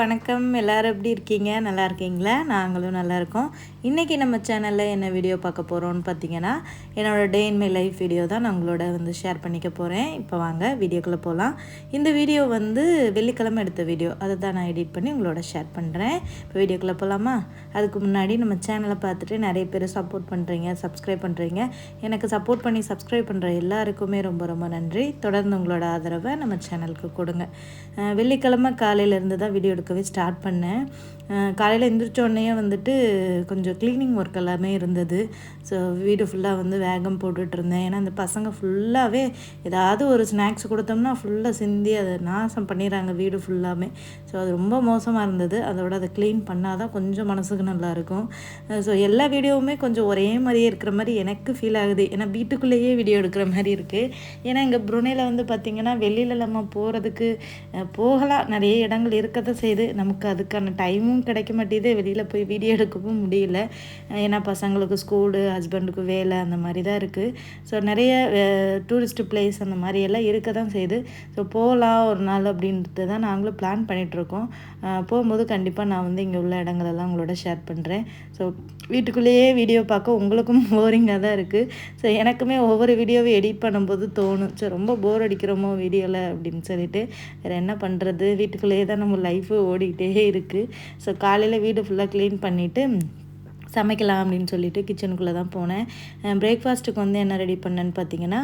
வணக்கம். எல்லாரும் எப்படி இருக்கீங்க? நல்லா இருக்கீங்களா? நாங்களும் நல்லா இருக்கோம். இன்றைக்கி நம்ம சேனலில் என்ன வீடியோ பார்க்க போகிறோம்னு பார்த்தீங்கன்னா என்னோடய day in my life video தான் நான் உங்களோட வந்து ஷேர் பண்ணிக்க போகிறேன் இப்போ வாங்க வீடியோக்குள்ளே போகலாம் இந்த வீடியோ வந்து வெள்ளிக்கிழமை எடுத்த வீடியோ அதை தான் நான் எடிட் பண்ணி உங்களோட ஷேர் பண்ணுறேன் இப்போ வீடியோக்குள்ளே போகலாமா அதுக்கு முன்னாடி நம்ம சேனலை பார்த்துட்டு நிறைய பேர் சப்போர்ட் பண்ணுறீங்க சப்ஸ்கிரைப் பண்ணுறீங்க எனக்கு சப்போர்ட் பண்ணி சப்ஸ்கிரைப் பண்ணுற எல்லாருக்குமே ரொம்ப ரொம்ப நன்றி. தொடர்ந்து உங்களோட ஆதரவை நம்ம சேனலுக்கு கொடுங்க. வெள்ளிக்கிழமை காலையிலேருந்து தான் வீடியோ எடுக்கவே ஸ்டார்ட் பண்ணேன். காலையில் எந்திரிச்சோடனே வந்துட்டு கொஞ்சம் க்ளீனிங் ஒர்க் எல்லாமே இருந்தது. ஸோ வீடு ஃபுல்லாக வந்து வேகம் போட்டுட்ருந்தேன் ஏன்னா அந்த பசங்க ஃபுல்லாகவே ஏதாவது ஒரு ஸ்நாக்ஸ் கொடுத்தோம்னா ஃபுல்லாக சிந்தி அதை நாசம் பண்ணிடுறாங்க வீடு ஃபுல்லாமே ஸோ அது ரொம்ப மோசமாக இருந்தது. அதோட அதை க்ளீன் பண்ணால் தான் கொஞ்சம் மனசுக்கு நல்லாயிருக்கும் ஸோ எல்லா வீடியோவுமே கொஞ்சம் ஒரே மாதிரியே இருக்கிற மாதிரி எனக்கு ஃபீல் ஆகுது. ஏன்னா வீட்டுக்குள்ளேயே வீடியோ எடுக்கிற மாதிரி இருக்குது ஏன்னா இங்கே புருனேல வந்து பார்த்திங்கன்னா வெளியில் நம்ம போகிறதுக்கு போகலாம். நிறைய இடங்கள் இருக்க தான் செய்யுது. நமக்கு அதுக்கான டைமும் கிடைக்க மாட்டேங்குது. வெளியில் போய் வீடியோ எடுக்கவும் முடியல. ஏன்னா பசங்களுக்கு ஸ்கூலு ஹஸ்பண்டுக்கு வேலை அந்த மாதிரி தான் இருக்குது ஸோ நிறைய டூரிஸ்ட் பிளேஸ் அந்த மாதிரி எல்லாம் இருக்க தான் செய்யுது. ஸோ போகலாம் ஒரு நாள் அப்படின்ட்டு தான் நாங்களும் பிளான் பண்ணிகிட்ருக்கோம் போகும்போது கண்டிப்பாக நான் வந்து இங்கே உள்ள இடங்களெல்லாம் உங்களோட ஷேர் பண்ணுறேன் ஸோ வீட்டுக்குள்ளேயே வீடியோ பார்க்க உங்களுக்கும் போரிங்காக தான் இருக்குது ஸோ எனக்குமே ஒவ்வொரு வீடியோவை எடிட் பண்ணும்போது தோணும். ஸோ ரொம்ப போர் அடிக்கிறோமோ வீடியோவில் அப்படின்னு சொல்லிட்டு வேறு என்ன பண்ணுறது வீட்டுக்குள்ளேயே தான் நம்ம லைஃபு ஓடிக்கிட்டே இருக்குது ஸோ காலையில் வீடு ஃபுல்லாக க்ளீன் பண்ணிவிட்டு சமைக்கலாம் அப்படின்னு சொல்லிட்டு கிச்சனுக்குள்ளே தான் போனேன். பிரேக்ஃபாஸ்ட்டுக்கு வந்து என்ன ரெடி பண்ணேன்னு பார்த்தீங்கன்னா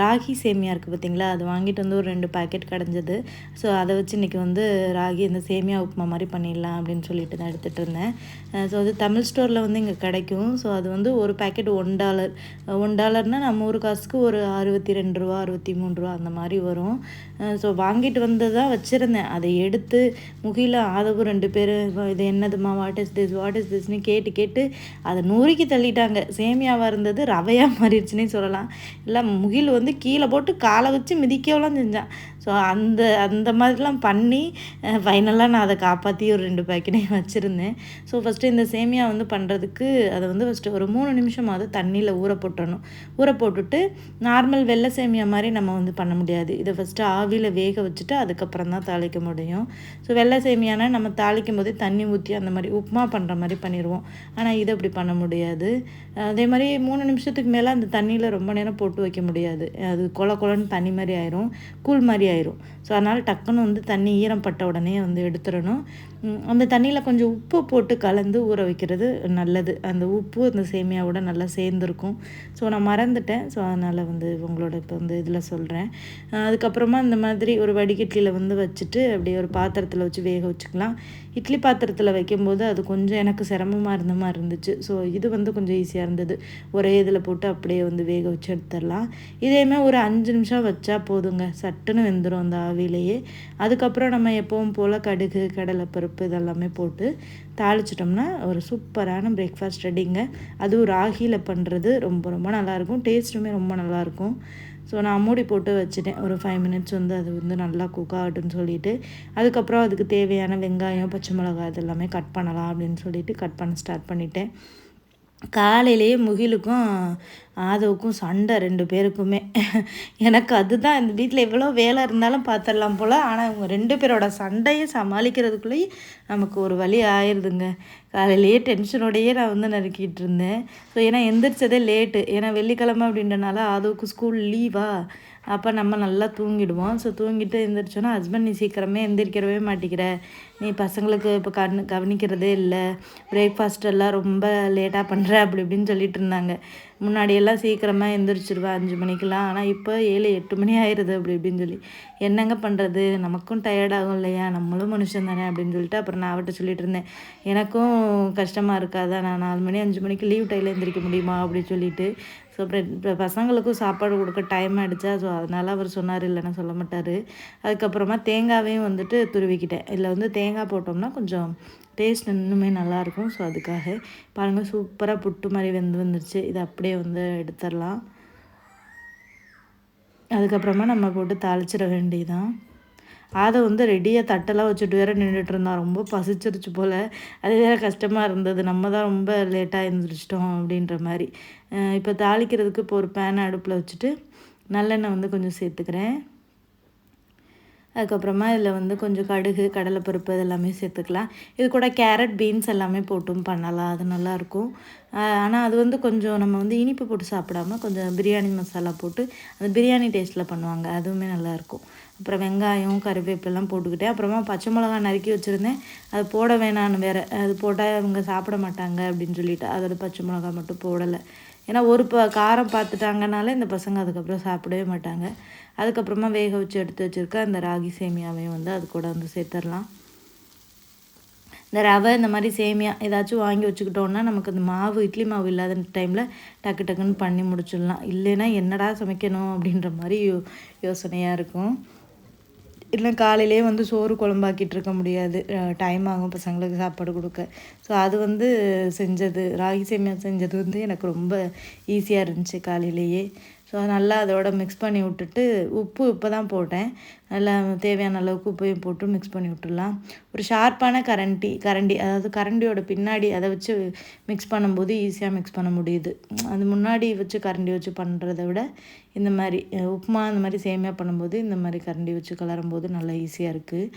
ராகி சேமியா இருக்குது பார்த்தீங்களா? அது வாங்கிட்டு வந்து ஒரு ரெண்டு பேக்கெட் கிடஞ்சது. ஸோ அதை வச்சு இன்றைக்கி வந்து ராகி இந்த சேமியா உப்புமா மாதிரி பண்ணிடலாம் அப்படின்னு சொல்லிட்டு தான் எடுத்துகிட்டு இருந்தேன். ஸோ அது தமிழ் ஸ்டோரில் வந்து இங்கே கிடைக்கும். ஸோ அது வந்து ஒரு பாக்கெட் ஒன் டாலர் ஒன் டாலர்னால் நம்ம ஒரு காசுக்கு ஒரு அறுபத்தி ரெண்டு ரூபா அறுபத்தி மூணு ரூபா அந்த மாதிரி வரும். ஸோ வாங்கிட்டு வந்து தான் வச்சுருந்தேன். அதை எடுத்து முகில ஆதவும் ரெண்டு பேர் இது என்னதுமா what is this what is திஸ்னு கேட்டு கேட்டு அதை நூறுக்கி தள்ளிட்டாங்க. சேமியாவாக இருந்தது ரவையாக மாறிடுச்சுன்னே சொல்லலாம். இல்லை முகில் வந்து கீழே போட்டு காலை வச்சு மிதிக்கவெல்லாம் செஞ்சான். ஸோ அந்த அந்த மாதிரிலாம் பண்ணி ஃபைனலாக நான் அதை காப்பாற்றி ஒரு ரெண்டு பேக்கெட்டையும் வச்சுருந்தேன். ஸோ ஃபஸ்ட்டு இந்த சேமியா வந்து பண்ணுறதுக்கு அதை வந்து ஃபஸ்ட்டு ஒரு மூணு நிமிஷமாவது தண்ணியில் ஊற போட்டணும் ஊற போட்டுட்டு நார்மல் வெள்ளை சேமியா மாதிரி நம்ம வந்து பண்ண முடியாது. இதை ஃபஸ்ட்டு ஆவியில் வேக வச்சுட்டு அதுக்கப்புறம் தான் தாளிக்க முடியும். ஸோ வெள்ளை சேமியானா நம்ம தாளிக்கும் போதே தண்ணி ஊற்றி அந்த மாதிரி உப்புமா பண்ணுற மாதிரி பண்ணிடுவோம் ஆனால் இது அப்படி பண்ண முடியாது. அதே மாதிரி மூணு நிமிஷத்துக்கு மேலே அந்த தண்ணியில் ரொம்ப நேரம் போட்டு வைக்க முடியாது. அது கொல கொலன்னு தண்ணி மாதிரி ஆயிரும் கூழ் மாதிரி ஆயிரும். ஸோ அதனால் டக்குன்னு வந்து தண்ணி ஈரம் பட்ட உடனே வந்து எடுத்துடணும். அந்த தண்ணியில் கொஞ்சம் உப்பு போட்டு கலந்து ஊற வைக்கிறது நல்லது. அந்த உப்பு அந்த சேமியாவோட நல்லா சேர்ந்துருக்கும். ஸோ நான் மறந்துட்டேன். ஸோ அதனால் வந்து உங்களோட இப்போ வந்து இதில் சொல்கிறேன் அதுக்கப்புறமா இந்த மாதிரி ஒரு வடிகட்டியில் வந்து வச்சுட்டு அப்படியே ஒரு பாத்திரத்தில் வச்சு வேக வச்சுக்கலாம். இட்லி பாத்திரத்தில் வைக்கும்போது அது கொஞ்சம் எனக்கு சிரமமாக இருந்த மாதிரி இருந்துச்சு. ஸோ இது வந்து கொஞ்சம் ஈஸியாக இருந்தது. ஒரே இதில் போட்டு அப்படியே வந்து வேக வச்சு எடுத்துடலாம். இதேமே ஒரு அஞ்சு நிமிஷம் வச்சா போதுங்க. சட்டுன்னு வெந்துடும் அந்த ஆவிலேயே அதுக்கப்புறம் நம்ம எப்பவும் போல் கடுகு கடலைப்பருப்பு இதெல்லாமே போட்டு தாளிச்சிட்டோம்னா ஒரு சூப்பரான பிரேக்ஃபாஸ்ட் ரெடிங்க அதுவும் ராகியில் பண்ணுறது ரொம்ப ரொம்ப நல்லாயிருக்கும். டேஸ்ட்டுமே ரொம்ப நல்லாயிருக்கும். ஸோ நான் மூடி போட்டு வச்சுட்டேன். ஒரு ஃபைவ் மினிட்ஸ் வந்து அது வந்து நல்லா குக் ஆகட்டும்னு சொல்லிட்டு. அதுக்கப்புறம் அதுக்கு தேவையான வெங்காயம் பச்சை மிளகாய் இதெல்லாமே கட் பண்ணலாம் அப்படின்னு சொல்லிட்டு கட் பண்ண ஸ்டார்ட் பண்ணிட்டேன். காலையிலேயே முகிலுக்கும் ஆதவுக்கும் சண்டை ரெண்டு பேருக்குமே. எனக்கு அதுதான் இந்த வீட்டில் எவ்வளோ வேலை இருந்தாலும் பார்த்துடலாம் போல் ஆனால் இவங்க ரெண்டு பேரோட சண்டையை சமாளிக்கிறதுக்குள்ளேயே நமக்கு ஒரு வழி ஆயிடுதுங்க காலையிலேயே டென்ஷனோடையே நான் வந்து நறுக்கிட்டு இருந்தேன். ஸோ ஏன்னா எந்திரிச்சதே லேட்டு ஏன்னா வெள்ளிக்கிழமை அப்படின்றனால ஆதவுக்கு ஸ்கூல் லீவா அப்போ நம்ம நல்லா தூங்கிடுவோம். ஸோ தூங்கிட்டு எழுந்திரிச்சோன்னா ஹஸ்பண்ட் நீ சீக்கிரமே எந்திரிக்கிறவே மாட்டேங்கிற. நீ பசங்களுக்கு இப்போ கண் கவனிக்கிறதே இல்லை. பிரேக்ஃபாஸ்ட் எல்லாம் ரொம்ப லேட்டாக பண்ணுற அப்படி இப்படின்னு சொல்லிட்டு இருந்தாங்க. முன்னாடியெல்லாம் சீக்கிரமாக எந்திரிச்சிருவேன் அஞ்சு மணிக்கெலாம் ஆனால் இப்போ ஏழு எட்டு மணி ஆயிடுது அப்படி இப்படின்னு சொல்லி. என்னங்க பண்ணுறது நமக்கும் டயர்டாகும் இல்லையா? நம்மளும் மனுஷன் தானே? அப்படின்னு சொல்லிட்டு அப்புறம் நான் அவர்கிட்ட சொல்லிட்டு இருந்தேன். எனக்கும் கஷ்டமாக இருக்காதா? நான் நாலு மணி அஞ்சு மணிக்கு லீவ் டைமில் எந்திரிக்க முடியுமா? அப்படின்னு சொல்லிட்டு ஸோ அப்புறம் இப்போ பசங்களுக்கும் சாப்பாடு கொடுக்க டைம் ஆகிடுச்சா ஸோ அதனால் அவர் சொன்னார் இல்லைன்னா சொல்ல மாட்டார். அதுக்கப்புறமா தேங்காவையும் வந்துட்டு துருவிக்கிட்டேன். இதில் வந்து தேங்காய் போட்டோம்னா கொஞ்சம் டேஸ்ட் இன்னுமே நல்லாயிருக்கும் ஸோ அதுக்காக பாருங்கள் சூப்பராக புட்டு மாதிரி வெந்து வந்துருச்சு. இதை அப்படியே வந்து எடுத்துடலாம். அதுக்கப்புறமா நம்ம போட்டு தாளிச்சிட வேண்டியதான் அதை வந்து ரெடியாக தட்டெல்லாம் வச்சுட்டு வேற நின்றுட்டு இருந்தான் ரொம்ப பசிச்சிருச்சு போல். அது வேறு கஷ்டமாக இருந்தது. நம்ம தான் ரொம்ப லேட்டாக எழுந்திரிச்சிட்டோம் அப்படின்ற மாதிரி. இப்போ தாளிக்கிறதுக்கு இப்போ ஒரு பேனை அடுப்பில் வச்சுட்டு நல்லெண்ணெய் வந்து கொஞ்சம் சேர்த்துக்கிறேன். அதுக்கப்புறமா இதில் வந்து கொஞ்சம் கடுகு கடலைப்பருப்பு இதெல்லாமே சேர்த்துக்கலாம். இது கூட கேரட் பீன்ஸ் எல்லாமே போட்டும் பண்ணலாம். அது நல்லாயிருக்கும் ஆனால் அது வந்து கொஞ்சம் நம்ம வந்து இனிப்பு போட்டு சாப்பிடாம கொஞ்சம் பிரியாணி மசாலா போட்டு அந்த பிரியாணி டேஸ்ட்டில் பண்ணுவாங்க. அதுவுமே நல்லாயிருக்கும் அப்புறம் வெங்காயம் கருவேப்பிலாம் போட்டுக்கிட்டேன் அப்புறமா பச்சை மிளகா நறுக்கி வச்சுருந்தேன். அது போட வேணான்னு வேறு அது போட்டால் அவங்க சாப்பிட மாட்டாங்க அப்படின்னு சொல்லிட்டு அதோட பச்சை மிளகா மட்டும் போடலை. ஏன்னா ஒரு ப காரம் பார்த்துட்டாங்கனால இந்த பசங்க அதுக்கப்புறம் சாப்பிடவே மாட்டாங்க. அதுக்கப்புறமா வேக வச்சு எடுத்து வச்சுருக்க அந்த ராகி சேமியாவையும் வந்து அது கூட வந்து சேர்த்துடலாம். இந்த ரவை இந்த மாதிரி சேமியா ஏதாச்சும் வாங்கி வச்சுக்கிட்டோன்னா நமக்கு இந்த மாவு இட்லி மாவு இல்லாத டைமில் டக்கு டக்குன்னு பண்ணி முடிச்சிடலாம். இல்லைன்னா என்னடா சமைக்கணும் அப்படின்ற மாதிரி யோ யோசனையாக இருக்கும். இல்லை காலையிலே வந்து சோறு குழம்பாக்கிட்டு இருக்க முடியாது. டைம் ஆகும் பசங்களுக்கு சாப்பாடு கொடுக்க. ஸோ அது வந்து செஞ்சது ராகி சேமியா செஞ்சது வந்து எனக்கு ரொம்ப ஈஸியாக இருந்துச்சு காலையிலேயே. ஸோ நல்லா அதோட மிக்ஸ் பண்ணி விட்டுட்டு உப்பு இப்போ தான் போட்டேன். நல்லா தேவையான அளவுக்கு உப்பையும் போட்டு மிக்ஸ் பண்ணி விட்டுடலாம். ஒரு ஷார்ப்பான கரண்டி கரண்டி அதாவது கரண்டியோட பின்னாடி அதை வச்சு மிக்ஸ் பண்ணும்போது ஈஸியாக மிக்ஸ் பண்ண முடியுது. அது முன்னாடி வச்சு கரண்டி வச்சு பண்ணுறத விட இந்த மாதிரி உப்புமா இந்த மாதிரி சேமியா பண்ணும்போது இந்த மாதிரி கரண்டி வச்சு கலரும் போது நல்லா ஈஸியாக இருக்குது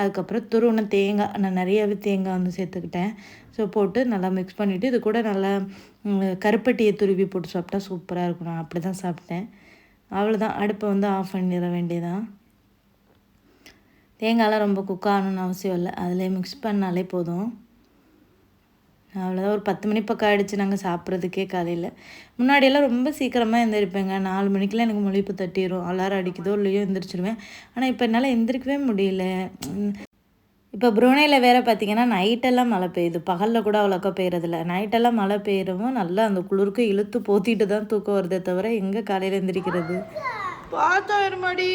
அதுக்கப்புறம் துருவன தேங்காய் நான் நிறையாவே தேங்காய் வந்து சேர்த்துக்கிட்டேன். ஸோ போட்டு நல்லா மிக்ஸ் பண்ணிவிட்டு இது கூட நல்லா கருப்பட்டியை துருவி போட்டு சாப்பிட்டா சூப்பராக இருக்கும். நான் அப்படி தான் சாப்பிட்டேன். அவ்வளோதான் அடுப்பை வந்து ஆஃப் பண்ணிட வேண்டியதான் தேங்காயெலாம் ரொம்ப குக் ஆகணும்னு அவசியம் இல்லை. அதில் மிக்ஸ் பண்ணாலே போதும். அவ்வளோதான் ஒரு பத்து மணி பக்கம் ஆகிடுச்சு நாங்கள் சாப்பிட்றதுக்கே காலையில். முன்னாடியெல்லாம் ரொம்ப சீக்கிரமாக எழுந்திருப்பேங்க நாலு மணிக்கெலாம் எனக்கு முழிப்பு தட்டிடும் அலாரம் அடிக்குதோ இல்லையோ எழுந்திரிச்சிருவேன் ஆனால் இப்போ என்னால் எந்திரிக்கவே முடியல. இப்போ புரோனேயில் வேறு பார்த்தீங்கன்னா நைட்டெல்லாம் மழை பெய்யுது. பகலில் கூட அவ்வளோக்கா பெய்யறதில்ல. நைட்டெல்லாம் மழை பெய்யறவும் நல்லா அந்த குளிருக்கு இழுத்து போத்திட்டு தான் தூக்கம் வருதே தவிர எங்கே காலையில் எந்திரிக்கிறது? பார்த்தாயிரமாடி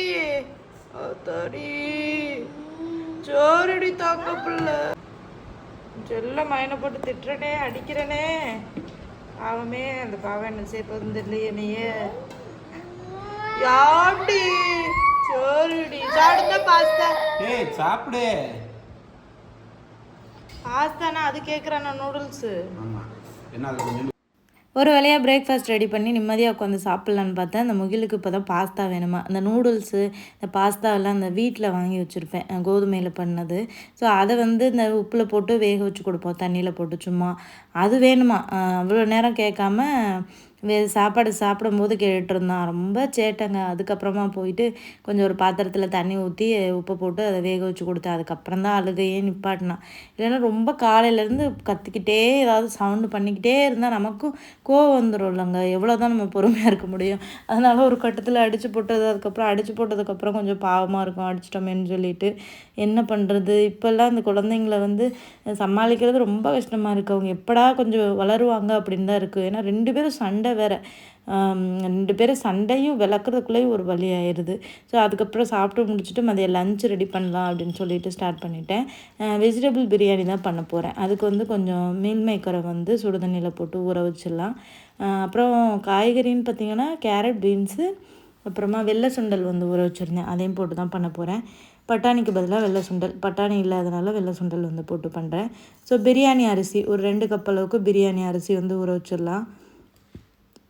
சோரடி தாங்க பிள்ளை. செல்ல மயனை போட்டு திட்டுறனே அடிக்கிறனே. அவமே அந்த பாவம் என்ன சேர்ப்பது தெரியல என்னையே. யாண்டி சோறுடி சாப்பிடுங்க பாஸ்தா. ஏய் சாப்பிடு. பாஸ்தானா அது கேட்குறானா நூடுல்ஸு ஆமாம் என்ன கொஞ்சம் ஒரு வேலையாக பிரேக்ஃபாஸ்ட் ரெடி பண்ணி நிம்மதியாக உட்காந்து சாப்பிட்லான்னு பார்த்தா அந்த முகிலுக்கு இப்போ தான் பாஸ்தா வேணுமா? அந்த நூடுல்ஸு இந்த பாஸ்தாவெல்லாம் அந்த வீட்டில் வாங்கி வச்சுருப்பேன். கோதுமையில் பண்ணது. ஸோ அதை வந்து இந்த உப்பில் போட்டு வேக வச்சு கொடுப்போம். தண்ணியில் போட்டு சும்மா. அது வேணுமா? அவ்வளோ நேரம் கேட்காம சாப்பாடு சாப்பிடும்போது கேட்டுருந்தான் ரொம்ப சேட்டைங்க. அதுக்கப்புறமா போயிட்டு கொஞ்சம் ஒரு பாத்திரத்தில் தண்ணி ஊற்றி உப்பை போட்டு அதை வேக வச்சு கொடுத்தேன். அதுக்கப்புறம் தான் அழுகையே நிப்பாட்டினான் இல்லைன்னா ரொம்ப காலையிலேருந்து கத்திக்கிட்டே ஏதாவது சவுண்டு பண்ணிக்கிட்டே இருந்தால் நமக்கும் கோவம் வந்துடும் இல்லைங்க. எவ்வளோ தான் நம்ம பொறுமையாக இருக்க முடியும். அதனால் ஒரு கட்டத்தில் அடித்து போட்டது அதுக்கப்புறம் அடித்து போட்டதுக்கப்புறம் கொஞ்சம் பாவமாக இருக்கும். அடிச்சிட்டோமேன்னு சொல்லிட்டு என்ன பண்ணுறது இப்போல்லாம் அந்த குழந்தைங்கள வந்து சமாளிக்கிறது ரொம்ப கஷ்டமாக இருக்குது அவங்க எப்படா கொஞ்சம் வளருவாங்க அப்படின்னு தான் இருக்குது ஏன்னா ரெண்டு பேரும் சண்டை சண்டை வேறு. ரெண்டு பேரும் சண்டையும் விளக்குறதுக்குள்ளேயும் ஒரு வழி ஆயிடுது ஸோ அதுக்கப்புறம் சாப்பிட்டு முடிச்சுட்டு மதியம் லஞ்ச் ரெடி பண்ணலாம் அப்படின்னு சொல்லிட்டு ஸ்டார்ட் பண்ணிட்டேன். வெஜிடபிள் பிரியாணி தான் பண்ண போகிறேன் அதுக்கு வந்து கொஞ்சம் மீன் மேக்கரை வந்து சுடுதண்ணியில் போட்டு ஊற வச்சிடலாம். அப்புறம் காய்கறின்னு பார்த்திங்கன்னா கேரட் பீன்ஸு அப்புறமா வெள்ளை சுண்டல் வந்து ஊற வச்சுருந்தேன். அதையும் போட்டு தான் பண்ண போகிறேன் பட்டாணிக்கு பதிலாக வெள்ளை சுண்டல். பட்டாணி இல்லாதனால வெள்ளை சுண்டல் வந்து போட்டு பண்ணுறேன் ஸோ பிரியாணி அரிசி ஒரு ரெண்டு கப் அளவுக்கு பிரியாணி அரிசி வந்து ஊற வச்சிடலாம்.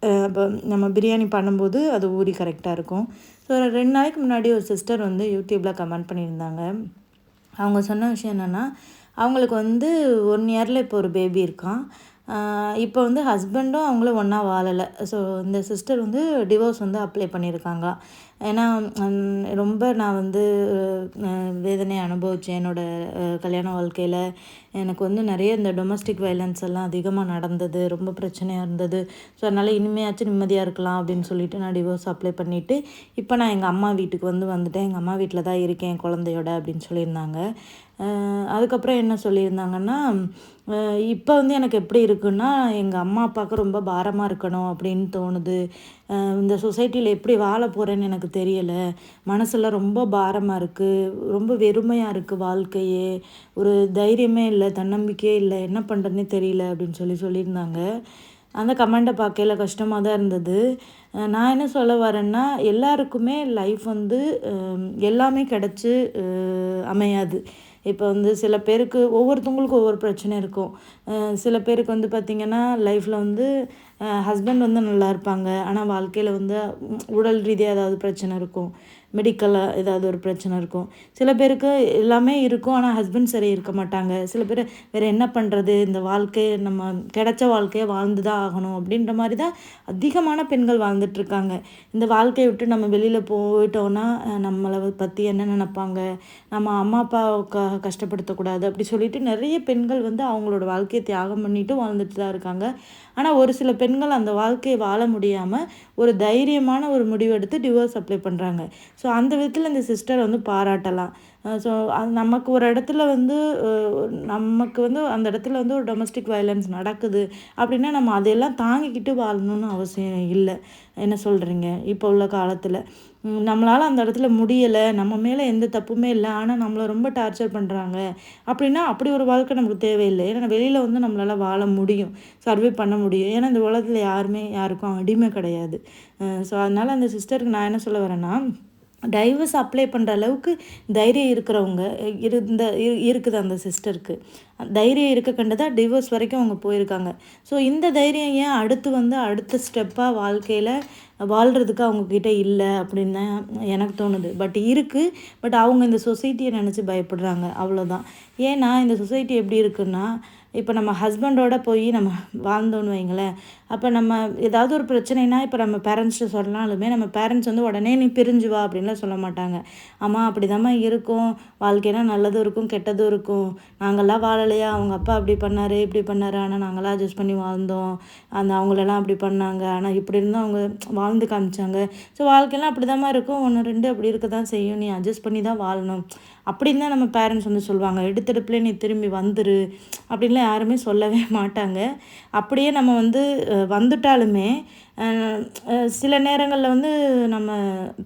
இப்போ நம்ம பிரியாணி பண்ணும்போது அது ஊறி கரெக்டாக இருக்கும். ஸோ ரெண்டு நாளைக்கு முன்னாடி ஒரு சிஸ்டர் வந்து யூடியூப்பில் கமெண்ட் பண்ணியிருந்தாங்க. அவங்க சொன்ன விஷயம் என்னென்னா அவங்களுக்கு வந்து ஒன் இயரில் இப்போ ஒரு பேபி இருக்கான். இப்போ வந்து ஹஸ்பண்டும் அவங்களும் ஒன்றா வாழலை. ஸோ இந்த சிஸ்டர் வந்து டிவோர்ஸ் வந்து அப்ளை பண்ணியிருக்காங்க. ஏன்னா ரொம்ப நான் வந்து வேதனையை அனுபவித்தேன் என்னோடய கல்யாண வாழ்க்கையில். எனக்கு வந்து நிறைய இந்த டொமஸ்டிக் வைலன்ஸ் எல்லாம் அதிகமாக நடந்தது ரொம்ப பிரச்சனையாக இருந்தது. ஸோ அதனால் இனிமையாச்சும் நிம்மதியாக இருக்கலாம் அப்படின்னு சொல்லிட்டு நான் டிவோர்ஸ் அப்ளை பண்ணிவிட்டு இப்போ நான் எங்கள் அம்மா வீட்டுக்கு வந்து வந்துட்டேன். எங்கள் அம்மா வீட்டில் தான் இருக்கேன் குழந்தையோட அப்படின்னு சொல்லியிருந்தாங்க. அதுக்கப்புறம் என்ன சொல்லியிருந்தாங்கன்னா இப்போ வந்து எனக்கு எப்படி இருக்குன்னா எங்கள் அம்மா அப்பாவுக்கு ரொம்ப பாரமாக இருக்கணும் அப்படின்னு தோணுது. இந்த சொசைட்டியில் எப்படி வாழ போகிறேன்னு எனக்கு தெரியலை. மனசில் ரொம்ப பாரமாக இருக்குது ரொம்ப வெறுமையாக இருக்குது வாழ்க்கையே. ஒரு தைரியமே இல்லை தன்னம்பிக்கையே இல்லை என்ன பண்ணுறதுனே தெரியல அப்படின்னு சொல்லி சொல்லியிருந்தாங்க. அந்த கமெண்ட்டை பார்க்கல கஷ்டமாக தான் இருந்தது. நான் என்ன சொல்ல வரேன்னா எல்லாருக்குமே லைஃப் வந்து எல்லாமே கிடச்சி அமையாது. இப்போ வந்து சில பேருக்கு ஒவ்வொருத்தவங்களுக்கும் ஒவ்வொரு பிரச்சனை இருக்கும். சில பேருக்கு வந்து பார்த்திங்கன்னா லைஃப்பில் வந்து ஹஸ்பண்ட் வந்து நல்லா இருப்பாங்க. ஆனால் வாழ்க்கையில் வந்து உடல் ரீதியாக ஏதாவது பிரச்சனை இருக்கும். மெடிக்கலாக ஏதாவது ஒரு பிரச்சனை இருக்கும். சில பேருக்கு எல்லாமே இருக்கும் ஆனால் ஹஸ்பண்ட் சரி இருக்க மாட்டாங்க. சில பேர் வேறு என்ன பண்ணுறது இந்த வாழ்க்கையை நம்ம கிடைச்ச வாழ்க்கையை வாழ்ந்து தான் ஆகணும் அப்படின்ற மாதிரி தான் அதிகமான பெண்கள் வாழ்ந்துட்டுருக்காங்க இந்த வாழ்க்கையை விட்டு நம்ம வெளியில் போயிட்டோன்னா நம்மளை பற்றி என்ன நினைப்பாங்க? நம்ம அம்மா அப்பாவுக்காக கஷ்டப்படுத்தக்கூடாது அப்படி சொல்லிட்டு நிறைய பெண்கள் வந்து அவங்களோட வாழ்க்கையை தியாகம் பண்ணிட்டு வாழ்ந்துட்டு தான் இருக்காங்க. ஆனால் ஒரு சில பெண்கள் அந்த வாழ்க்கையை வாழ முடியாமல் ஒரு தைரியமான ஒரு முடிவெடுத்து டிவோர்ஸ் அப்ளை பண்ணுறாங்க ஸோ அந்த விதத்தில் இந்த சிஸ்டர் வந்து பாராட்டலாம். Uh, ஸோ நமக்கு ஒரு இடத்துல வந்து uh, நமக்கு வந்து அந்த இடத்துல வந்து ஒரு டொமஸ்டிக் வயலன்ஸ் நடக்குது அப்படின்னா நம்ம அதையெல்லாம் தாங்கிக்கிட்டு வாழணும்னு அவசியம் இல்லை. என்ன சொல்கிறீங்க இப்போ உள்ள காலத்தில். நம்மளால் அந்த இடத்துல முடியலை நம்ம மேலே எந்த தப்புமே இல்லை ஆனால் நம்மளை ரொம்ப டார்ச்சர் பண்ணுறாங்க அப்படின்னா அப்படி ஒரு வாழ்க்கை நமக்கு தேவையில்லை. ஏன்னா வெளியில் வந்து நம்மளால் வாழ முடியும் சர்வே பண்ண முடியும். ஏன்னா இந்த உலகத்தில் யாருமே யாருக்கும் அடிமை கிடையாது. Uh, ஸோ அதனால் அந்த சிஸ்டருக்கு நான் என்ன சொல்ல வரேன்னா டைவர்ஸ் அப்ளை பண்ணுற அளவுக்கு தைரியம் இருக்கிறவங்க இருந்த இரு- இருக்குது அந்த சிஸ்டருக்கு தைரியம் இருக்க கண்டு தான் டிவோர்ஸ் வரைக்கும் அவங்க போயிருக்காங்க. ஸோ இந்த தைரியம் ஏன் அடுத்து வந்து அடுத்த ஸ்டெப்பாக வாழ்க்கையில் வாழ்கிறதுக்கு அவங்கக்கிட்ட இல்லை அப்படின்னு தான் எனக்கு தோணுது. பட் இருக்குது பட் அவங்க இந்த சொசைட்டியை நினச்சி பயப்படுறாங்க. அவ்வளோதான் ஏன்னா இந்த சொசைட்டி எப்படி இருக்குன்னா இப்போ நம்ம ஹஸ்பண்டோட போய் நம்ம வாழ்ந்தோன்னு வைங்களேன். அப்போ நம்ம ஏதாவது ஒரு பிரச்சனைனா இப்போ நம்ம பேரண்ட்ஸ்ட்டு சொன்னாலுமே நம்ம பேரண்ட்ஸ் வந்து உடனே நீ பிரிஞ்சு வா அப்படின்லாம் சொல்ல மாட்டாங்க. அம்மா அப்படிதாம்மா இருக்கும். வாழ்க்கைனா நல்லதும் இருக்கும் கெட்டதும் இருக்கும். நாங்கள்லாம் பரவாயில்லையா அவங்க அப்பா அப்படி பண்ணாரு இப்படி பண்ணாரு ஆனால் நாங்களாம் அட்ஜஸ்ட் பண்ணி வாழ்ந்தோம். அந்த அவங்களெல்லாம் அப்படி பண்ணாங்க. ஆனால் இப்படி இருந்தால் அவங்க வாழ்ந்து காமிச்சாங்க. ஸோ வாழ்க்கையெல்லாம் அப்படி இருக்கும். ஒன்று ரெண்டு அப்படி இருக்க தான் செய்யும். நீ அட்ஜஸ்ட் பண்ணி தான் வாழணும். அப்படின்னு தான் நம்ம பேரண்ட்ஸ் வந்து சொல்லுவாங்க எடுத்தெடுப்புல நீ திரும்பி வந்துரு. அப்படின்லாம் யாருமே சொல்லவே மாட்டாங்க. அப்படியே நம்ம வந்து வந்துட்டாலுமே சில நேரங்களில் வந்து நம்ம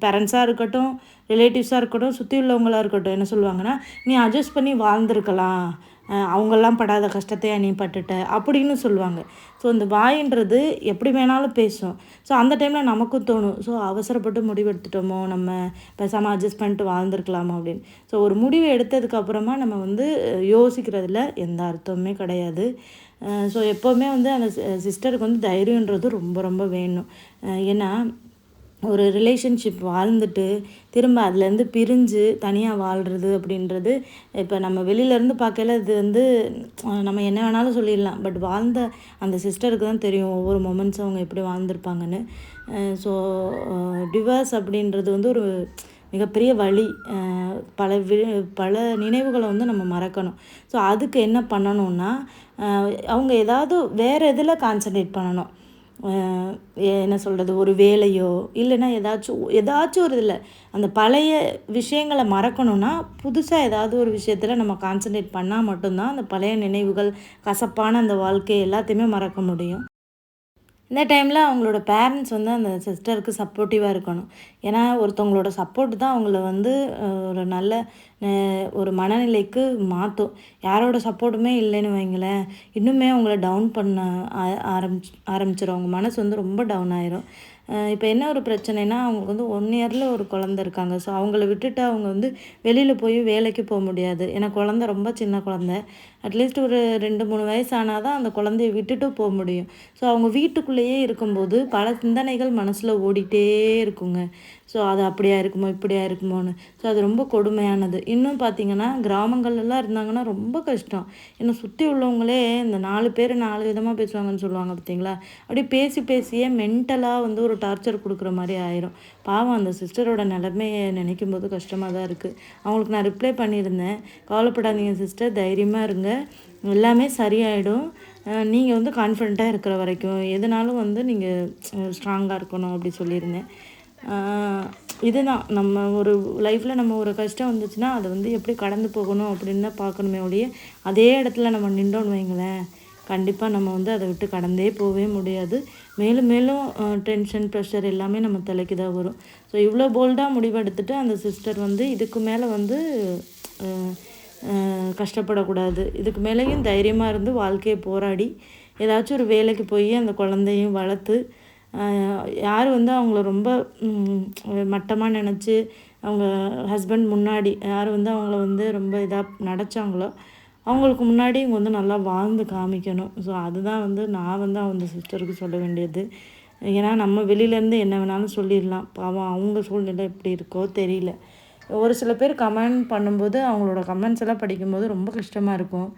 பேரண்ட்ஸாக இருக்கட்டும் ரிலேட்டிவ்ஸாக இருக்கட்டும் சுற்றி உள்ளவங்களாக இருக்கட்டும் என்ன சொல்லுவாங்கன்னா நீ அட்ஜஸ்ட் பண்ணி வாழ்ந்துருக்கலாம். அவங்கெல்லாம் படாத கஷ்டத்தையா நீ பட்டுட்ட அப்படின்னு சொல்லுவாங்க. ஸோ இந்த வாயின்றது எப்படி வேணாலும் பேசும். ஸோ அந்த டைமில் நமக்கும் தோணும். ஸோ அவசரப்பட்டு முடிவெடுத்துட்டோமோ நம்ம பேசாமல் அட்ஜஸ்ட் பண்ணிட்டு வாழ்ந்துருக்கலாமா அப்படின்னு. ஸோ ஒரு முடிவு எடுத்ததுக்கப்புறமா நம்ம வந்து யோசிக்கிறதுல எந்த அர்த்தமுமே கிடையாது. ஸோ எப்போவுமே வந்து அந்த சிஸ்டருக்கு வந்து தைரியன்றது ரொம்ப ரொம்ப வேணும். ஏன்னா ஒரு ரிலேஷன்ஷிப் வாழ்ந்துட்டு திரும்ப அதுலேருந்து பிரிஞ்சு தனியாக வாழ்கிறது அப்படின்றது இப்போ நம்ம வெளியிலேருந்து பார்க்கல இது வந்து நம்ம என்ன வேணாலும் சொல்லிடலாம். பட் வாழ்ந்த அந்த சிஸ்டருக்கு தான் தெரியும் ஒவ்வொரு மொமெண்ட்ஸும் அவங்க எப்படி வாழ்ந்துருப்பாங்கன்னு. ஸோ டிவர்ஸ் அப்படின்றது வந்து ஒரு மிகப்பெரிய வழி. பல வி பல நினைவுகளை வந்து நம்ம மறக்கணும். ஸோ அதுக்கு என்ன பண்ணணும்னா அவங்க ஏதாவது வேறு இதில் கான்சன்ட்ரேட் பண்ணணும். என்ன சொல்கிறது ஒரு வேலையோ இல்லைன்னா ஏதாச்சும் ஏதாச்சும் ஒரு இதில் அந்த பழைய விஷயங்களை மறக்கணும்னா புதுசாக ஏதாவது ஒரு விஷயத்தில் நம்ம கான்சன்ட்ரேட் பண்ணால் மட்டும்தான் அந்த பழைய நினைவுகள் கசப்பான அந்த வாழ்க்கை எல்லாத்தையுமே மறக்க முடியும். இந்த டைமில் அவங்களோட பேரண்ட்ஸ் வந்து அந்த சிஸ்டருக்கு சப்போர்ட்டிவாக இருக்கணும். ஏன்னா ஒருத்தவங்களோட சப்போர்ட் தான் அவங்கள வந்து ஒரு நல்ல ஒரு மனநிலைக்கு மாற்றும் யாரோட சப்போர்ட்டுமே இல்லைன்னு வைங்களேன் இன்னுமே அவங்கள டவுன் பண்ண ஆ- ஆரம்பிச்சு ஆரம்பிச்சிடும் அவங்க மனசு வந்து ரொம்ப டவுன் ஆயிரும். இப்போ என்ன ஒரு பிரச்சனைனா அவங்களுக்கு வந்து ஒன் இயரில் ஒரு குழந்த இருக்காங்க. ஸோ அவங்கள விட்டுட்டு அவங்க வந்து வெளியில் போய் வேலைக்கு போக முடியாது. ஏன்னா குழந்த ரொம்ப சின்ன குழந்த. அட்லீஸ்ட் ஒரு ரெண்டு மூணு வயசு ஆனால் தான் அந்த குழந்தைய விட்டுட்டு போக முடியும். ஸோ அவங்க வீட்டுக்குள்ளேயே இருக்கும்போது பல சிந்தனைகள் மனசில் ஓடிட்டே இருக்குங்க. ஸோ அது அப்படியா இருக்குமோ இப்படியா இருக்குமோன்னு. ஸோ அது ரொம்ப கொடுமையானது. இன்னும் பார்த்தீங்கன்னா கிராமங்கள்லாம் இருந்தாங்கன்னா ரொம்ப கஷ்டம். என்னை சுற்றி உள்ளவங்களே இந்த நாலு பேர் நாலு விதமாக பேசுவாங்கன்னு சொல்லுவாங்க பார்த்தீங்களா அப்படியே பேசி பேசியே மென்டலாக வந்து ஒரு டார்ச்சர் கொடுக்குற மாதிரி ஆயிரும். பாவம் அந்த சிஸ்டரோட நிலைமையை நினைக்கும் போது கஷ்டமாக தான் இருக்குது அவங்களுக்கு நான் ரிப்ளை பண்ணியிருந்தேன். கவலைப்படாதீங்க சிஸ்டர் தைரியமாக இருங்க. எல்லாமே சரியாயிடும். நீங்கள் வந்து கான்ஃபிடண்ட்டாக இருக்கிற வரைக்கும் எதுனாலும் வந்து நீங்கள் ஸ்ட்ராங்காக இருக்கணும் அப்படி சொல்லியிருந்தேன். இதுதான். நம்ம ஒரு லைஃப்பில் நம்ம ஒரு கஷ்டம் வந்துச்சுன்னா அதை வந்து எப்படி கடந்து போகணும் அப்படின்னு தான் பார்க்கணுமே ஒழிய அதே இடத்துல நம்ம நின்றோன்னு வைங்களேன். கண்டிப்பாக நம்ம வந்து அதை விட்டு கடந்தே போகவே முடியாது. மேலும் மேலும் டென்ஷன் ப்ரெஷர் எல்லாமே நம்ம தலைக்கு தான் வரும். ஸோ இவ்வளோ போல்டாக முடிவெடுத்துட்டு அந்த சிஸ்டர் வந்து இதுக்கு மேலே வந்து கஷ்டப்படக்கூடாது. இதுக்கு மேலேயும் தைரியமாக இருந்து வாழ்க்கையை போராடி ஏதாச்சும் ஒரு வேலைக்கு போய் அந்த குழந்தையும் வளர்த்து யார் வந்து அவங்கள ரொம்ப மட்டமாக நினச்சி அவங்க ஹஸ்பண்ட் முன்னாடி யார் வந்து அவங்கள வந்து ரொம்ப இதாக நடச்சாங்களோ அவங்களுக்கு முன்னாடி இவங்க வந்து நல்லா வாழ்ந்து காமிக்கணும். ஸோ அதுதான் வந்து நான் வந்து அந்த சிஸ்டருக்கு சொல்ல வேண்டியது. ஏன்னா நம்ம வெளியிலேருந்து என்ன வேணாலும் சொல்லிடலாம். பாவம் அவங்க சூழ்நிலை எப்படி இருக்கோ தெரியல. ஒரு சில பேர் கமெண்ட் பண்ணும்போது அவங்களோட கமெண்ட்ஸ் எல்லாம் படிக்கும்போது ரொம்ப கஷ்டமாக இருக்கும்.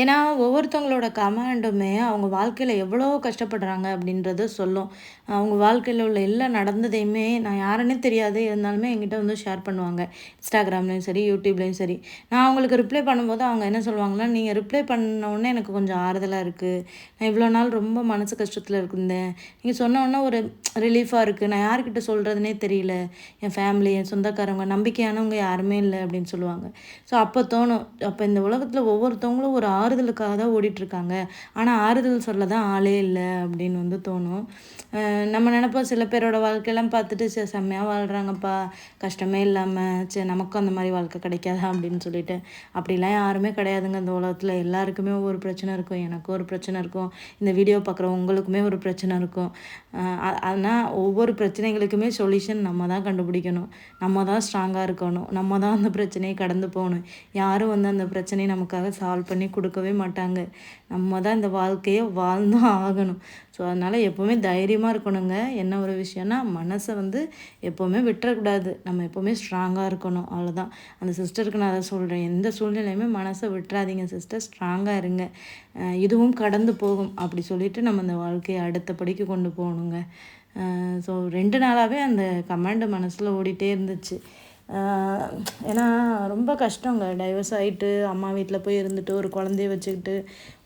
ஏன்னா ஒவ்வொருத்தவங்களோட கமாண்டுமே அவங்க வாழ்க்கையில் எவ்வளோ கஷ்டப்படுறாங்க அப்படின்றத சொல்லும். அவங்க வாழ்க்கையில் உள்ள எல்லா நடந்ததையுமே நான் யாருன்னே தெரியாது இருந்தாலுமே என்கிட்ட வந்து ஷேர் பண்ணுவாங்க. இன்ஸ்டாகிராம்லேயும் சரி யூடியூப்லேயும் சரி. நான் அவங்களுக்கு ரிப்ளை பண்ணும்போது அவங்க என்ன சொல்லுவாங்கன்னா நீங்கள் ரிப்ளை பண்ண எனக்கு கொஞ்சம் ஆறுதலாக இருக்குது நான் இவ்வளோ நாள் ரொம்ப மனசு கஷ்டத்தில் இருந்தேன். நீங்கள் சொன்ன ஒரு ரிலீஃபாக இருக்குது நான் யார்கிட்ட சொல்கிறதுனே தெரியல. என் ஃபேமிலி என் சொந்தக்காரவங்க நம்பிக்கையானவங்க யாருமே இல்லை அப்படின்னு சொல்லுவாங்க. ஸோ அப்போ தோணும். அப்போ இந்த உலகத்தில் ஒவ்வொருத்தவங்களும் ஒரு ஆறுதலுக்காக தான் ஓடிட்டுருக்காங்க. ஆனால் ஆறுதல் சொல்ல தான் ஆளே இல்லை அப்படின்னு வந்து தோணும். நம்ம நினப்போம் சில பேரோட வாழ்க்கையெல்லாம் பார்த்துட்டு சரி செம்மையாக வாழ்கிறாங்கப்பா கஷ்டமே இல்லாமல் சரி நமக்கும் அந்த மாதிரி வாழ்க்கை கிடைக்காதா? அப்படின்னு சொல்லிட்டு. அப்படிலாம் யாருமே கிடையாதுங்க இந்த உலகத்தில். எல்லாருக்குமே ஒவ்வொரு பிரச்சனை இருக்கும். எனக்கும் ஒரு பிரச்சனை இருக்கும். இந்த வீடியோ பார்க்குற உங்களுக்குமே ஒரு பிரச்சனை இருக்கும். ஆனால் ஒவ்வொரு பிரச்சனைகளுக்குமே சொல்யூஷன் நம்ம தான் கண்டுபிடிக்கணும். நம்ம தான் ஸ்ட்ராங்காக இருக்கணும். நம்ம தான் அந்த பிரச்சனையை கடந்து போகணும். யாரும் வந்து அந்த பிரச்சனையை நமக்காக சால்வ் பண்ணி கொடுக்கவே மாட்டாங்க. நம்ம தான் இந்த வாழ்க்கையை வாழ்ந்தும் ஆகணும். ஸோ அதனால் எப்போவுமே தைரியமாக இருக்கணுங்க. என்ன ஒரு விஷயம்னா மனசை வந்து எப்போவுமே விட்டுறக்கூடாது. நம்ம எப்போவுமே ஸ்ட்ராங்காக இருக்கணும். அவ்வளோதான் அந்த சிஸ்டருக்கு நான் அதை சொல்கிறேன் எந்த சூழ்நிலையுமே மனசை விட்டுறாதீங்க சிஸ்டர் ஸ்ட்ராங்காக இருங்க. இதுவும் கடந்து போகும். அப்படி சொல்லிவிட்டு நம்ம இந்த வாழ்க்கையை அடுத்த படிக்கு கொண்டு போகணுங்க. ஸோ ரெண்டு நாளாகவே அந்த கமாண்டு மனசில் ஓடிட்டே இருந்துச்சு. ஏன்னா ரொம்ப கஷ்டங்க. டைவர்ஸ் ஆகிட்டு அம்மா வீட்டில் போய் இருந்துட்டு ஒரு குழந்தைய வச்சுக்கிட்டு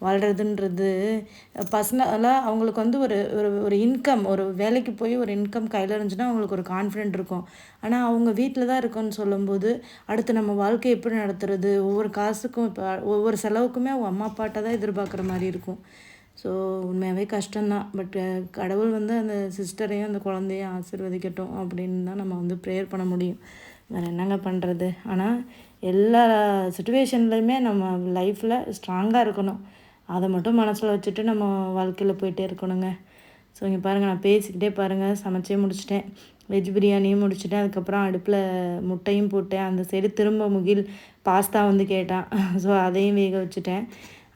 வாழ்கிறதுன்றது பர்சனலாக அவங்களுக்கு வந்து ஒரு ஒரு ஒரு இன்கம் ஒரு வேலைக்கு போய் ஒரு இன்கம் கையில் இருந்துச்சுன்னா அவங்களுக்கு ஒரு கான்ஃபிடென்ட் இருக்கும். ஆனால் அவங்க வீட்டில் தான் இருக்கோன்னு சொல்லும்போது அடுத்து நம்ம வாழ்க்கை எப்படி நடத்துறது? ஒவ்வொரு காசுக்கும் இப்போ ஒவ்வொரு செலவுக்குமே அவங்க அம்மா அப்பாட்ட தான் எதிர்பார்க்குற மாதிரி இருக்கும். ஸோ உண்மையாகவே கஷ்டம்தான். பட் கடவுள் வந்து அந்த சிஸ்டரையும் அந்த குழந்தையும் ஆசிர்வதிக்கட்டும் அப்படின்னு தான் நம்ம வந்து ப்ரேயர் பண்ண முடியும். வேறு என்னங்க பண்ணுறது ஆனால் எல்லா சுச்சுவேஷன்லையுமே நம்ம லைஃப்பில் ஸ்ட்ராங்காக இருக்கணும். அதை மட்டும் மனசில் வச்சுட்டு நம்ம வாழ்க்கையில் போயிட்டே இருக்கணுங்க. ஸோ இங்கே பாருங்கள் நான் பேசிக்கிட்டே பாருங்கள் சமைச்சே முடிச்சிட்டேன். வெஜ் பிரியாணியும் முடிச்சுட்டேன். அதுக்கப்புறம் அடுப்பில் முட்டையும் போட்டேன். அந்த சைடு திரும்ப முகில் பாஸ்தா வந்து கேட்டான். ஸோ அதையும் வேக வச்சுட்டேன்.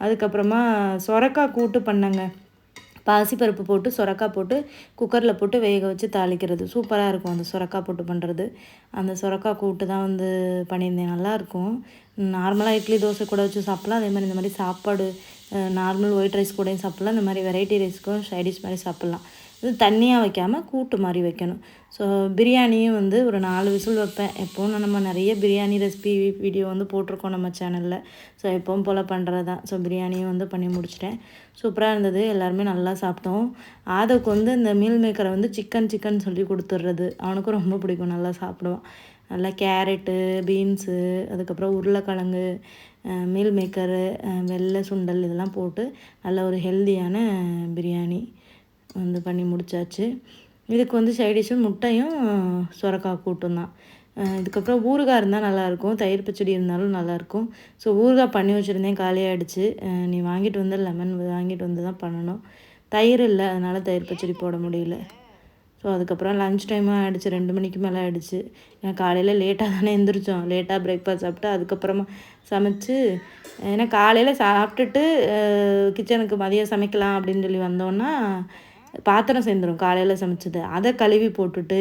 அதுக்கப்புறமா சொரக்காய் கூட்டு பண்ணேங்க. பாசிப்பருப்பு போட்டு சுரக்காய் போட்டு குக்கரில் போட்டு வேக வச்சு தாளிக்கிறது. சூப்பராக இருக்கும் அந்த சுரக்காய் போட்டு பண்ணுறது அந்த சுரக்காய் கூட்டு தான் வந்து பண்ணியிருந்தேன். நல்லாயிருக்கும் நார்மலாக இட்லி தோசை கூட வச்சு சாப்பிட்லாம். அதே மாதிரி இந்த மாதிரி சாப்பாடு நார்மல் ஒயிட் ரைஸ் கூடயும் சாப்பிட்லாம். இந்த மாதிரி வெரைட்டி ரைஸ்க்கும் சைடிஷ் மாதிரி சாப்பிட்லாம். இது தண்ணியாக வைக்காமல் கூட்டு மாதிரி வைக்கணும். ஸோ பிரியாணியும் வந்து ஒரு நாலு விசில் வைப்பேன். எப்போவும் நம்ம நிறைய பிரியாணி ரெசிபி வீடியோ வந்து போட்டிருக்கோம் நம்ம சேனலில் ஸோ எப்பவும் போல் பண்ணுறது தான் ஸோ பிரியாணியும் வந்து பண்ணி முடிச்சிட்டேன். சூப்பராக இருந்தது. எல்லாருமே நல்லா சாப்பிட்டோம். ஆதவுக்கு வந்து இந்த மீல் மேக்கரை வந்து சிக்கன் சிக்கன் சொல்லி கொடுத்துட்றது. அவனுக்கும் ரொம்ப பிடிக்கும். நல்லா சாப்பிடுவான். நல்லா கேரட்டு பீன்ஸு அதுக்கப்புறம் உருளைக்கிழங்கு மீல் மேக்கரு வெள்ளை சுண்டல் இதெல்லாம் போட்டு நல்ல ஒரு ஹெல்த்தியான பிரியாணி. வந்து பண்ணி முடித்தாச்சு இதுக்கு வந்து சைடிஷும் முட்டையும் சுரக்காய் கூட்டும் தான். இதுக்கப்புறம் ஊறுகாய் இருந்தால் நல்லாயிருக்கும். தயிர் பச்சடி இருந்தாலும் நல்லாயிருக்கும். ஸோ ஊறுகாய் பண்ணி வச்சுருந்தேன். காலியாகிடுச்சு நீ வாங்கிட்டு வந்து லெமன் வாங்கிட்டு வந்து தான் பண்ணணும். தயிர் இல்லை. அதனால் தயிர் பச்சடி போட முடியல. ஸோ அதுக்கப்புறம் லஞ்ச் டைமும் ஆகிடுச்சு ரெண்டு மணிக்கு மேலே ஆகிடுச்சு ஏன்னா காலையில் லேட்டாக தானே எழுந்திரிச்சோம் லேட்டாக பிரேக்ஃபாஸ்ட் சாப்பிட்டு அதுக்கப்புறமா சமைச்சு ஏன்னா காலையில் சாப்பிட்டுட்டு கிச்சனுக்கு மதியம் சமைக்கலாம் அப்படின்னு சொல்லி வந்தோன்னா பாத்திரம் சேர்ந்துடும் காலையில் சமைச்சது. அதை கழுவி போட்டுட்டு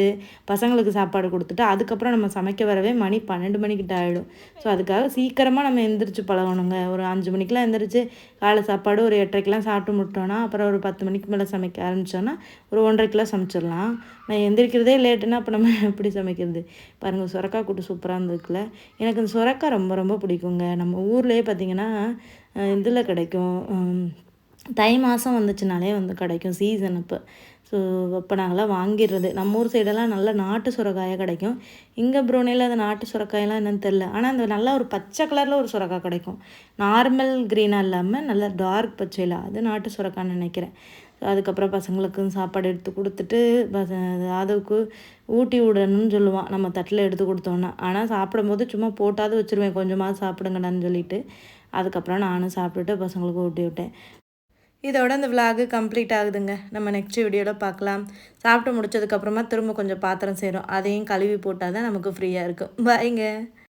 பசங்களுக்கு சாப்பாடு கொடுத்துட்டு அதுக்கப்புறம் நம்ம சமைக்க வரவே மணி பன்னெண்டு மணிக்கிட்ட ஆகிடும் ஸோ அதுக்காக சீக்கிரமாக நம்ம எந்திரிச்சு பழகணுங்க. ஒரு அஞ்சு மணிக்கெலாம் எந்திரிச்சு காலை சாப்பாடு ஒரு எட்டரைக்கெலாம் சாப்பிட்டு முட்டோன்னா அப்புறம் ஒரு பத்து மணிக்கு மேலே சமைக்க ஆரம்பித்தோன்னா ஒரு ஒன்றரை கிலோ சமைச்சிடலாம். நான் எந்திரிக்கிறதே லேட்டுன்னா அப்போ நம்ம எப்படி சமைக்கிறது? பாருங்கள் சுரக்காய் கூட்டு சூப்பராக இருந்திருக்குல்ல. எனக்கு இந்த சுரக்காய் ரொம்ப ரொம்ப பிடிக்குங்க. நம்ம ஊர்லேயே பார்த்திங்கன்னா இதில் கிடைக்கும் தை மாதம் வந்துச்சுனாலே வந்து கிடைக்கும் சீசன் இப்போ. ஸோ இப்போ நாங்களாம் வாங்கிடுறது. நம்ம ஊர் சைடெல்லாம் நல்ல நாட்டு சுரக்காயாக கிடைக்கும். இங்கே ப்ரோனியில் அந்த நாட்டு சுரக்காயெல்லாம் என்னென்னு தெரில ஆனால் அந்த நல்லா ஒரு பச்சை கலரில் ஒரு சுரக்காய் கிடைக்கும். நார்மல் க்ரீனாக இல்லாமல் நல்லா டார்க் பச்சையில். அது நாட்டு சுரக்கான்னு நினைக்கிறேன். அதுக்கப்புறம் பசங்களுக்கும் சாப்பாடு எடுத்து கொடுத்துட்டு பச ஆதவுக்கு ஊட்டி விடணும்னு சொல்லுவான். நம்ம தட்டில் எடுத்து கொடுத்தோன்னா ஆனால் சாப்பிடும்போது சும்மா போட்டாவது வச்சுருவேன். கொஞ்சமாக சாப்பிடுங்கடான்னு சொல்லிட்டு. அதுக்கப்புறம் நானும் சாப்பிட்டுட்டு பசங்களுக்கு ஊட்டி விட்டேன். இதோட இந்த விலாகு கம்ப்ளீட் ஆகுதுங்க. நம்ம நெக்ஸ்ட் வீடியோவில் பார்க்கலாம். சாப்பிட்டு முடிச்சதுக்கப்புறமா திரும்ப கொஞ்சம் பாத்திரம் சேரும் அதையும் கழுவி போட்டால் தான் நமக்கு ஃப்ரீயாக இருக்கும். பாய்ங்க